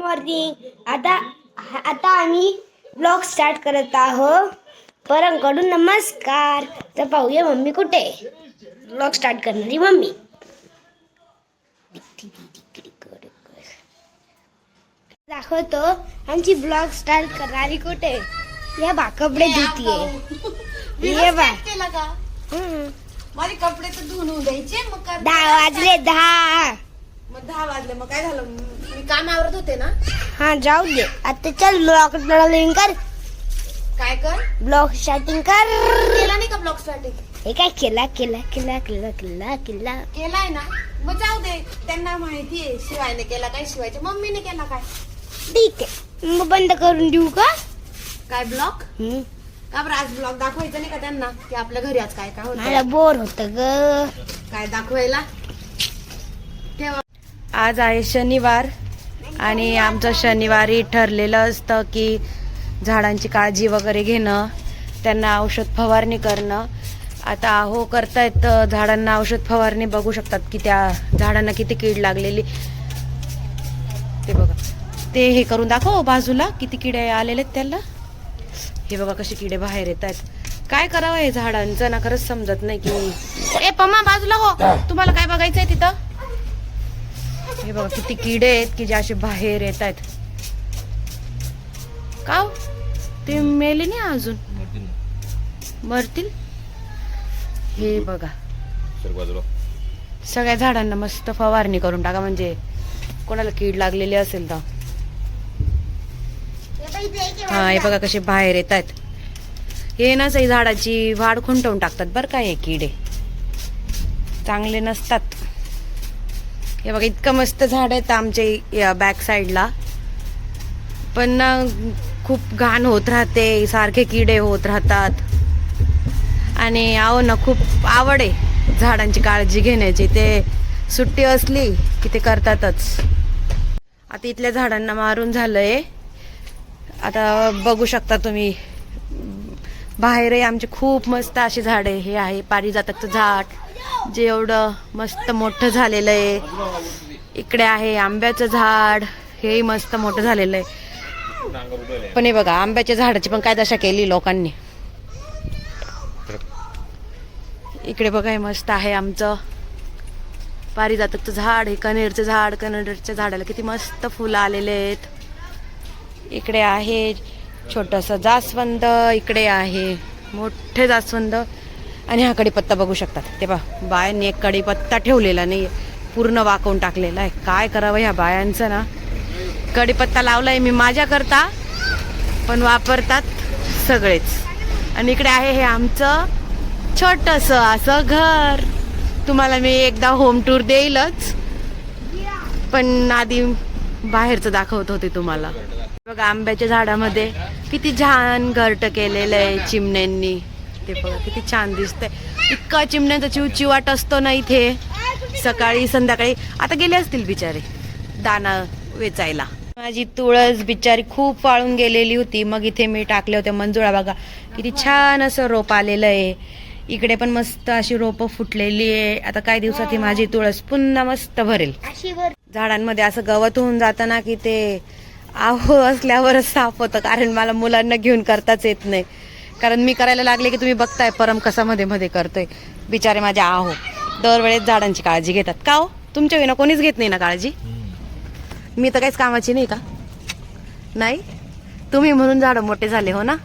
Morning आता आता आम्ही ब्लॉग स्टार्ट करत आहोत. परमकडून नमस्कार. तर पाहूया मम्मी कुठे? ब्लॉग स्टार्ट करणारी मम्मी. दाखवतो आमची ब्लॉग स्टार्ट करणारी कुठे? या बा कपडे धुतीये. ये बा. माझे कपडे तर धुवून द्यायचे मग दहा वाजले दहा. मग दहा वाजले मग काय झालं? मी काम आवरत होते ना? हा जाऊ दे. आता चल ब्लॉग स्टार्टिंग कर. काय कर? ब्लॉग स्टार्टिंग कर. केला नाही का ब्लॉक स्टार्टिंग हे काय केला केला केला केला केला केला? केलाय ना? मग जाऊ दे. त्यांना माहितीये शिवायने केला काय शिवायच्या मम्मीने केला काय. ठीक आहे. मग बंद करून देऊ का? काय ब्लॉक हम्म. का बरं आज ब्लॉग दाखवायचं नाही का त्यांना? की आपल्या घरी आज काय काय मला होतं बोर होत ग. काय दाखवायला? आज आहे शनिवार आणि आमचं शनिवारी ठरलेलं असतं की झाडांची काळजी वगैरे घेणं त्यांना औषध फवारणी करणं. आता हो करतायत झाडांना औषध फवारणी बघू शकतात की त्या झाडांना किती कीड लागलेली. ते बघा. ते हे करून दाखव बाजूला किती किडे आलेले आहेत त्याला. हे बघा कसे किडे बाहेर येत आहेत. काय करावं हे झाडांचं? ना खरंच समजत नाही की ए पम्मा बाजूला हो. तुम्हाला काय बघायचंय तिथं? हे बघा किती किडे आहेत की जे असे बाहेर येत आहेत. का हो? ते मेले नाही अजून? मरतील हे बघा. सगळ्या झाडांना मस्त फवारणी करून टाका म्हणजे कोणाला कीड लागलेली असेल तर. हा हे बघा कसे बाहेर येत आहेत. हे ना सही झाडाची वाढ खुंटवून टाकतात बरं का हे किडे. चांगले नसतात. हे बघा इतकं मस्त झाड आहेत आमच्या बॅक साईडला पण ना खूप घाण होत राहते सारखे किडे होत राहतात. आणि आहो ना खूप आवड आहे झाडांची काळजी घेण्याची. ते सुट्टी असली की ते करतातच. आता इथल्या झाडांना मारून झालंय. आता बघू शकता तुम्ही. बाहेरही आमचे खूप मस्त अशी झाडे हे आहे पारिजातकचं झाड. जे एवढं मस्त मोठं झालेलं आहे. इकडे आहे आंब्याचं झाड. हेही मस्त मोठं झालेलं आहे. पण हे बघा आंब्याच्या झाडाची पण काय दशा केली लोकांनी. इकडे बघा हे मस्त आहे आमचं. पारिजातकचं झाड हे कनेरचं झाड. कनेरच्या झाडाला किती मस्त फुलं आलेले आहेत. इकडे आहे छोटस जास्वंद इकडे आहे मोठे जास्वंद. आणि हा कडीपत्ता बघू शकतात. ते पहा बायांनी एक कडीपत्ता ठेवलेला नाही पूर्ण वाकवून टाकलेला आहे. काय करावं ह्या बायांचं ना? कडीपत्ता लावलाय मी माझ्याकरता पण वापरतात सगळेच. आणि इकडे आहे हे आमचं छोटस असं घर. तुम्हाला मी एकदा होम टूर देईलच. पण आधी बाहेरचं दाखवत होते तुम्हाला. बघा आंब्याच्या झाडामध्ये किती छान घरट केलेलं आहे चिमण्यांनी. ते बघा किती छान दिसतंय. इतका चिमण्याचा चिव चिवाट असतो ना इथे. सकाळी संध्याकाळी. आता गेले असतील बिचारे दाना वेचायला. माझी तुळस बिचारी खूप वाळून गेलेली होती. मग इथे मी टाकले होते मंजुळा बघा. किती छान असं रोप आलेलं आहे. इकडे पण मस्त अशी रोपं फुटलेली आहे. आता काही दिवसात ही माझी तुळस पुन्हा मस्त भरेल. झाडांमध्ये असं गवत होऊन जातं ना की ते आहो असल्यावरच साफ होतं. कारण मला मुलांना घेऊन करताच येत नाही. कारण मी करायला लागले की तुम्ही बघताय परम कसा मध्ये मध्ये करतोय. बिचारे माझे आहो. दरवेळेस झाडांची काळजी घेतात. का हो? तुमच्या विना कोणीच घेत नाही ना काळजी? मी तर काहीच कामाची नाही का? नाही? तुम्ही म्हणून झाडं मोठे झाले हो ना?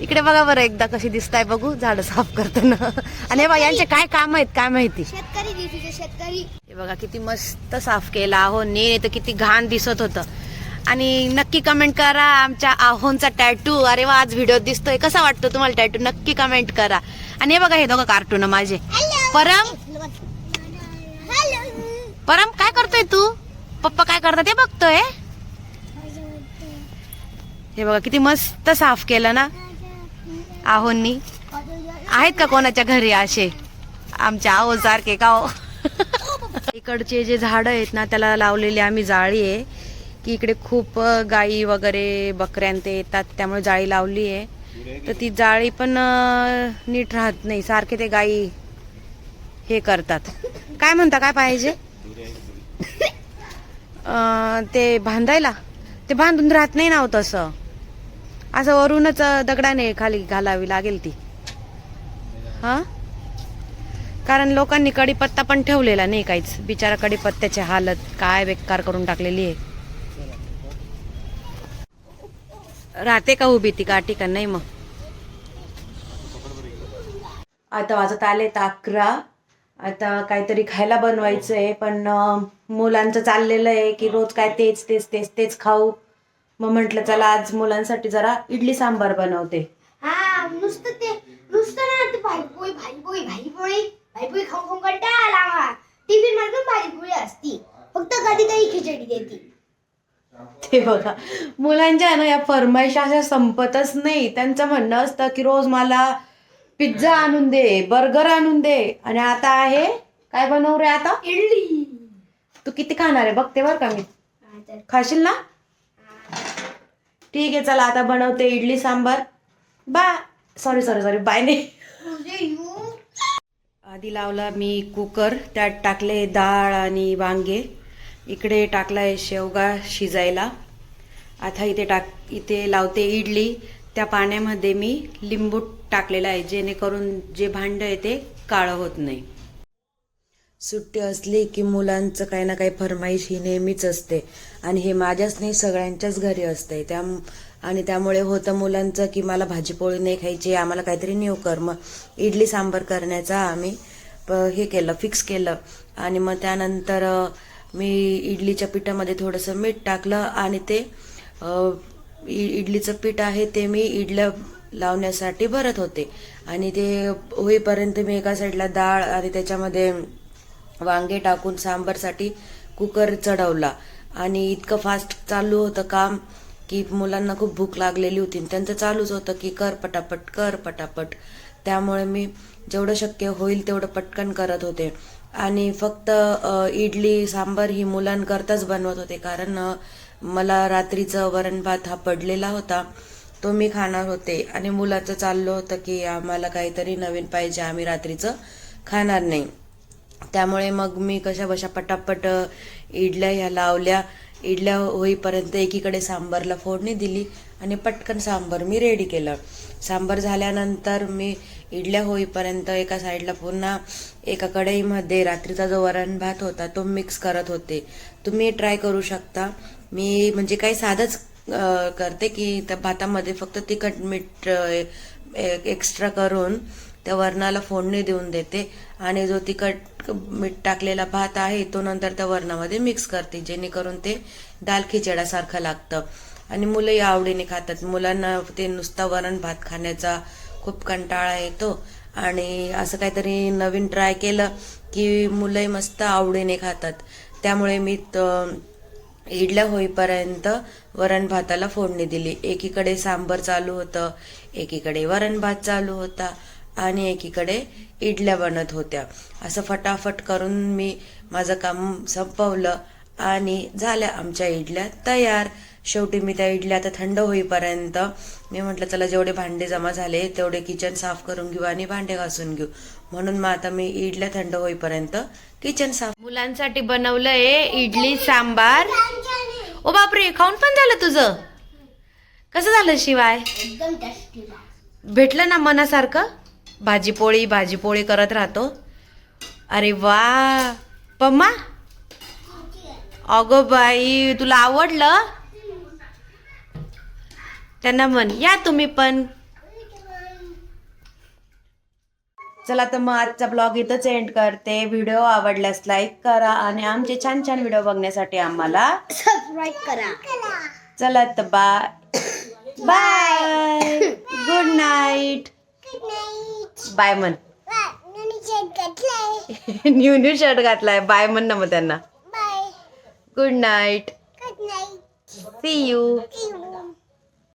इकडे बघा बरं एकदा कशी दिसताय बघू झाडं साफ करताना. आणि हे बघा यांचे काय काम आहेत काय माहिती? शेतकरी हे बघा किती मस्त साफ केला आहो ने तर किती घाण दिसत होतं. आणि नक्की कमेंट करा. आमच्या आहोंचा टॅटू अरे वा आज व्हिडिओ दिसतोय. कसा वाटतो तुम्हाला टॅटू नक्की कमेंट करा. आणि हे बघा हे दोघं कार्टून माझे. परम? परम काय करतोय तू? पप्पा काय करतात ते बघतोय? हे बघा किती मस्त साफ केलं ना? आहोंनी. आहेत का कोणाच्या घरी असे? आमच्या आहो सारखे का हो? इकडचे जे झाड आहेत ना त्याला लावलेली आम्ही जाळी आहे. की इकडे खूप गाई वगैरे बकऱ्यांते येतात त्यामुळे जाळी लावली आहे. तर ती जाळी पण नीट राहत नाही. सारखे ते गाई हे करतात. काय म्हणता काय पाहिजे? ते बांधायला ते बांधून राहत नाही ना हो तसं. असं वरूनच दगडाने खाली घालावी लागेल ती. हा? कारण लोकांनी कडीपत्ता पण ठेवलेला नाही काहीच. बिचारा कडीपत्त्याची हालत काय बेकार करून टाकलेली आहे. राहते का उभी ती काठी का? नाही मग. आता वाजत आले तर अकरा. आता काहीतरी खायला बनवायचं आहे पण मुलांचं चाललेलं आहे की रोज काय तेच तेच तेच तेच खाऊ. मग म्हटलं चला आज मुलांसाठी जरा इडली सांबार बनवते. हा नुसतं ते नुसतं ना ते भाजीपोळी भाजीपोळी भाजीपोळी. भाजीपोळी खाऊन खाऊन कंटाळा आला आम्हाला. टिफिनमध्ये पण भाजीपोळी असती. फक्त कधी कधी खिचडी देते. ते बघा. मुलांच्या ना या फरमाईश अशा संपतच नाही. त्यांचं म्हणणं असतं की रोज मला पिझ्झा आणून दे बर्गर आणून दे. आणि आता आहे काय बनवू रे आता? इडली. तू किती खाणार आहे? बघते बरं का मी. खाशील ना? ठीक आहे चला आता बनवते इडली सांबार. बा सॉरी सॉरी सॉरी बाय नाही. आधी लावला मी कुकर त्यात टाकले डाळ आणि वांगे. इकडे टाकलाय शेवगा शिजायला. आता इथे टाक इथे लावते इडली. त्या पाण्यामध्ये मी लिंबू टाकलेला आहे जेणेकरून जे भांड आहे ते काळं होत नाही. सुट्टी असली की मुलांचं काही ना काही फरमाईश ही नेहमीच असते. आणि हे माझ्याच नाही सगळ्यांच्याच घरी असते. त्या आणि त्यामुळे होतं मुलांचं की मला भाजीपोळी नाही खायची आम्हाला काहीतरी न्यू कर. मग इडली सांबर करण्याचा आम्ही हे केलं फिक्स केलं. आणि मग त्यानंतर मी इडलीच्या पिठामध्ये थोडंसं मीठ टाकलं आणि ते इडलीचं पीठ आहे ते मी इडल्या लावण्यासाठी भरत होते. आणि ते होईपर्यंत मी एका साईडला डाळ आणि त्याच्यामध्ये वांगे टाकून सांबारसाठी कुकर चढवला. आणि इतकं फास्ट चालू होतं काम की मुलांना खूप भूक लागलेली होती. आणि त्यांचं चालूच होतं की कर पटापट कर पटापट. त्यामुळे मी जेवढं शक्य होईल तेवढं पटकन करत होते. आणि फक्त इडली सांबार ही मुलांकरताच बनवत होते. कारण मला रात्रीचं वरण भात हा पडलेला होता. तो मी खाणार होते. आणि मुलाचं चाललं होतं की आम्हाला काहीतरी नवीन पाहिजे. आम्ही रात्रीचं खाणार नाही. त्यामुळे मग मी कशा बशा पटापट इडल्या ह्या लावल्या. इडल्या होईपर्यंत एकीकडे सांबारला फोडणी दिली. आणि पटकन सांबार मी रेडी केलं. सांबार झाल्यानंतर मी इडल्या होईपर्यंत एका साईडला पुन्हा एका कढईमध्ये रात्रीचा जो वरण भात होता तो मिक्स करत होते. तुम्ही ट्राय करू शकता. मी म्हणजे काही साधंच करते की त्या भातामध्ये फक्त तिखट मीठ एक्स्ट्रा करून त्या वरणाला फोडणी देऊन देते. आणि जो तिखट मीठ टाकलेला भात आहे तो नंतर त्या वरणामध्ये मिक्स करते जेणेकरून ते दाल खिचड्यासारखं लागतं. आणि मुलंही आवडीने खातात. मुलांना ते नुसता वरण भात खाण्याचा खूप कंटाळा येतो. आणि असं काहीतरी नवीन ट्राय केलं की मुलंही मस्त आवडीने खातात. त्यामुळे मी इडल्या होईपर्यंत वरण भाताला फोडणी दिली. एकीकडे सांबर चालू होतं एकीकडे वरण भात चालू होता आणि एकीकडे इडल्या बनत होत्या. असं फटाफट करून मी माझं काम संपवलं आणि झाल्या आमच्या इडल्या तयार. शेवटी मी त्या इडल्या आता थंड होईपर्यंत मी म्हटलं चला जेवढे भांडे जमा झाले तेवढे किचन साफ करून घेऊ आणि भांडे घासून घेऊ. म्हणून मग आता मी इडल्या थंड होईपर्यंत किचन साफ मुलांसाठी बनवलंय इडली सांबार. ओ बापरे खाऊन पण झालं तुझं? कसं झालं शिवाय? एकदम टेस्टी भेटलं ना मनासारखं? भाजीपोळी भाजीपोळी करत राहतो. अरे वा. पम्मा? अगो बाई तुला आवडलं? त्यांना म्हण या तुम्ही पण. चला तर मग आजचा ब्लॉग इथंच एंड करते. व्हिडिओ आवडल्यास लाईक करा आणि आमचे छान छान व्हिडिओ बघण्यासाठी आम्हाला सबस्क्राईब करा. चला तर bye bye good night bye म्हण. न्यू न्यू शर्ट घातलाय. बाय म्हण ना मग त्यांना. Good night C you